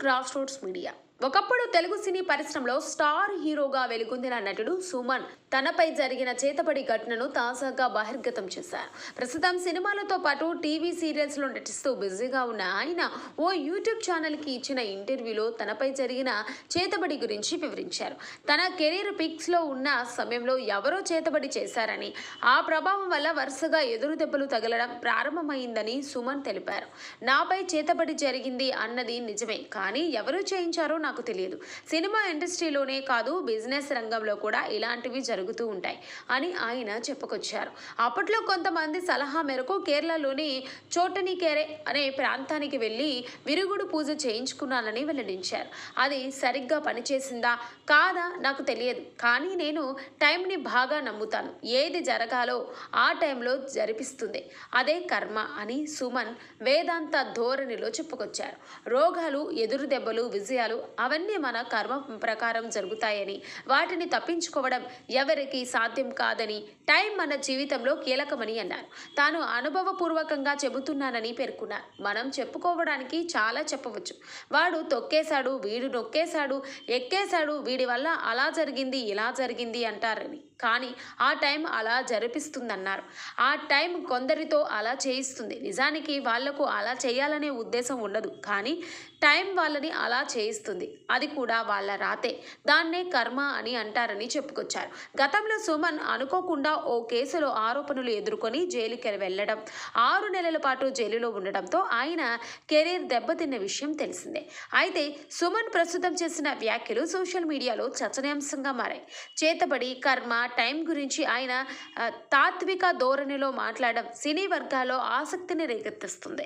grassroots media. ఒకప్పుడు తెలుగు సినీ పరిశ్రమలో star హీరోగా వెలుగొందిన నటుడు సుమన్ తనపై జరిగిన చేతబడి ఘటనను తాజాగా బహిర్గతం చేశారు. ప్రస్తుతం సినిమాలతో పాటు టీవీ సీరియల్స్లో నటిస్తూ బిజీగా ఉన్న ఆయన ఓ యూట్యూబ్ ఛానల్కి ఇచ్చిన ఇంటర్వ్యూలో తనపై జరిగిన చేతబడి గురించి వివరించారు. తన కెరీర్ పిక్స్లో ఉన్న సమయంలో ఎవరో చేతబడి చేశారని ఆ ప్రభావం వల్ల వరుసగా ఎదురు దెబ్బలు తగలడం ప్రారంభమైందని సుమన్ తెలిపారు. నాపై చేతబడి జరిగింది అన్నది నిజమే కానీ ఎవరు చేయించారో నాకు తెలియదు. సినిమా ఇండస్ట్రీలోనే కాదు బిజినెస్ రంగంలో కూడా ఇలాంటివి జరుగుతూ ఉంటాయి అని ఆయన చెప్పుకొచ్చారు. అప్పట్లో కొంతమంది సలహా మేరకు కేరళలోని చోటనికేరే అనే ప్రాంతానికి వెళ్ళి విరుగుడు పూజ చేయించుకున్నానని వెల్లడించారు. అది సరిగ్గా పనిచేసిందా? కాదా? నాకు తెలియదు. కానీ నేను టైంని బాగా నమ్ముతాను. ఏది జరగాలో ఆ టైంలో జరిపిస్తుంది. అదే కర్మ అని సుమన్ వేదాంత ధోరణిలో చెప్పుకొచ్చారు. రోగాలు ఎదురు దెబ్బలు విజయాలు అవన్నీ మన కర్మ ప్రకారం జరుగుతాయని వాటిని తప్పించుకోవడం ఎవరికీ సాధ్యం కాదని టైం మన జీవితంలో కీలకమని అన్నారు. తాను అనుభవపూర్వకంగా చెబుతున్నానని పేర్కొన్నారు. మనం చెప్పుకోవడానికి చాలా చెప్పవచ్చు. వాడు తొక్కేశాడు వీడు నొక్కేశాడు ఎక్కేశాడు వీడి వల్ల అలా జరిగింది ఇలా జరిగింది అంటారని. కానీ ఆ టైం అలా జరిపిస్తుందన్నారు. ఆ టైం కొందరితో అలా చేయిస్తుంది. నిజానికి వాళ్ళకు అలా చేయాలనే ఉద్దేశం ఉండదు. కానీ టైం వాళ్ళని అలా చేయిస్తుంది. అది కూడా వాళ్ళ రాతే. దాన్నే కర్మ అని అంటారని చెప్పుకొచ్చారు. గతంలో సుమన్ అనుకోకుండా ఓ కేసులో ఆరోపణలు ఎదుర్కొని జైలుకి వెళ్ళడం ఆరు నెలల పాటు జైలులో ఉండడంతో ఆయన కెరీర్ దెబ్బతిన్న విషయం తెలిసిందే. అయితే సుమన్ ప్రస్తుతం చేసిన వ్యాఖ్యలు సోషల్ మీడియాలో చర్చనీయాంశంగా మారాయి. చేతబడి కర్మ టైం గురించి ఆయన తాత్విక ధోరణిలో మాట్లాడడం సినీ వర్గాల్లో ఆసక్తిని రేకెత్తిస్తుంది.